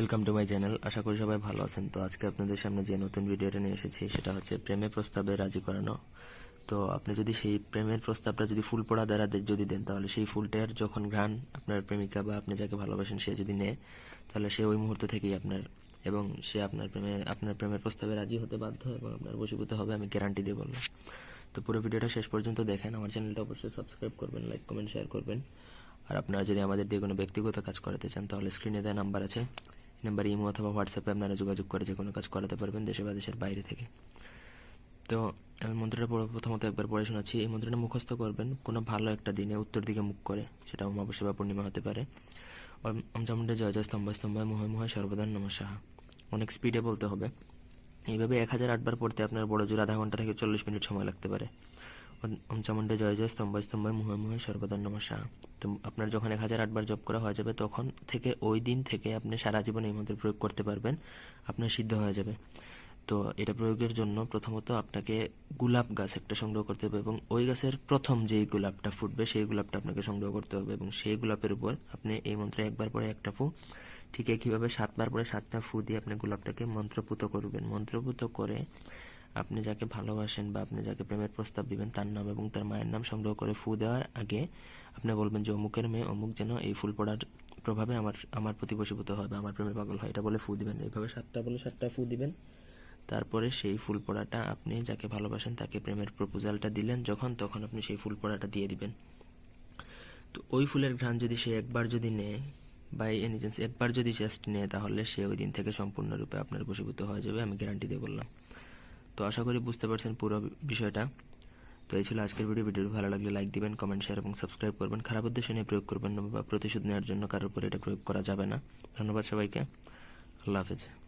Welcome to my channel আশা করি সবাই ভালো আছেন। তো আজকে আপনাদের সামনে যে নতুন ভিডিওটা নিয়ে এসেছি, সেটা হচ্ছে প্রেমের প্রস্তাবে রাজি করানো। তো আপনি যদি সেই প্রেমের প্রস্তাবটা যদি ফুল পড়া দ্বারা যদি দেন, তাহলে সেই ফুলটার যখন ঘ্রাণ আপনার প্রেমিকা বা আপনি যাকে ভালোবাসেন, সে যদি নেয়, তাহলে সে ওই মুহূর্ত থেকেই আপনার এবং সে আপনার প্রেমে আপনার প্রেমের প্রস্তাবে রাজি হতে বাধ্য এবং আপনার বশীভূত হবে, আমি গ্যারান্টি দিয়ে বললাম। তো পুরো ভিডিওটা শেষ পর্যন্ত দেখেন। আমার চ্যানেলটা অবশ্যই সাবস্ক্রাইব করবেন লাইক কমেন্ট শেয়ার করবেন। আর আপনারা যদি আমাদের দিয়ে কোনো ব্যক্তিগত কাজ করাতে চান, তাহলে স্ক্রিনে দেওয়া নাম্বার আছে। নাম্বারে ইমো অথবা হোয়াটসঅ্যাপে আপনারা যোগাযোগ করে যে কোনো কাজ করাতে পারবেন দেশে বা দেশের বাইরে থেকে। তো আমি মন্ত্রটা প্রথমত একবার পড়ে শোনাচ্ছি। এই মন্ত্রটা মুখস্থ করবেন, কোনো ভালো একটা দিনে উত্তর দিকে মুখ করে, সেটা অমাবস্যা বা পূর্ণিমা হতে পারে। আমচামুন্ডে জয় জয় স্তম্ভ স্তম্ভায় মহয় মহয় সর্বদান নমঃসাহা অনেক স্পিডে বলতে হবে। এইভাবে এক হাজার আটবার পড়তে আপনার বড় জোর আধা ঘণ্টা থেকে চল্লিশ মিনিট সময় লাগতে পারে। চামুন্ডে জয় জয় স্তম্ভ স্তম্ভায় মুহে মুহে সর্বদান নমঃসাহা তো আপনার যখন এক হাজার আটবার জপ করা হয়ে যাবে, তখন থেকে ওই দিন থেকে আপনি সারা জীবন এই মন্ত্র প্রয়োগ করতে পারবেন। আপনার সিদ্ধ হয়ে যাবে। তো এটা প্রয়োগের জন্য প্রথমত আপনাকে গোলাপ গাছ একটা সংগ্রহ করতে হবে এবং ওই গাছের প্রথম যেই গোলাপটা ফুটবে, সেই গোলাপটা আপনাকে সংগ্রহ করতে হবে এবং সেই গোলাপের উপর আপনি এই মন্ত্রে একবার পরে একটা ফু, ঠিক একইভাবে সাতবার পরে সাতটা ফু দিয়ে আপনি গোলাপটাকে মন্ত্রপুত করবেন। মন্ত্রপুত করে আপনি যাকে ভালোবাসেন বা আপনি যাকে প্রেমের প্রস্তাব দিবেন, তার নাম এবং তার মায়ের নাম সংগ্রহ করে ফু দেওয়ার আগে আপনি বলবেন যে, অমুকের মেয়ে অমুক যেন এই ফুল পড়ার প্রভাবে আমার আমার প্রতি বশীভূত হয় বা আমার প্রেমে পাগল হয়। এটা বলে ফু দিবেন। এইভাবে সাতটা বলে সাতটা ফু দিবেন। তারপরে সেই ফুল পড়াটা আপনি যাকে ভালোবাসেন, তাকে প্রেমের প্রপোজালটা দিলেন, যখন তখন আপনি সেই ফুল পড়াটা দিয়ে দিবেন। তো ওই ফুলের ঘ্রাণ যদি সে একবার যদি নেয় বাই এনি একবার যদি জাস্ট নেয়, তাহলে সে ওই দিন থেকে সম্পূর্ণরূপে আপনার বশীভূত হয়ে যাবে, আমি গ্যারান্টি দিয়ে বললাম। তো আশা করি বুঝতে পারছেন পুরো বিষয়টা। তো এই ছিল আজকের ভিডিও। ভিডিওটি ভালো লাগলে লাইক দিবেন কমেন্ট শেয়ার এবং সাবস্ক্রাইব করবেন। খারাপ উদ্দেশ্য নিয়ে প্রয়োগ করবেন না বা প্রতিশোধ নেওয়ার জন্য কারোর উপর এটা প্রয়োগ করা যাবে না। ধন্যবাদ সবাইকে। আল্লাহ হাফেজ।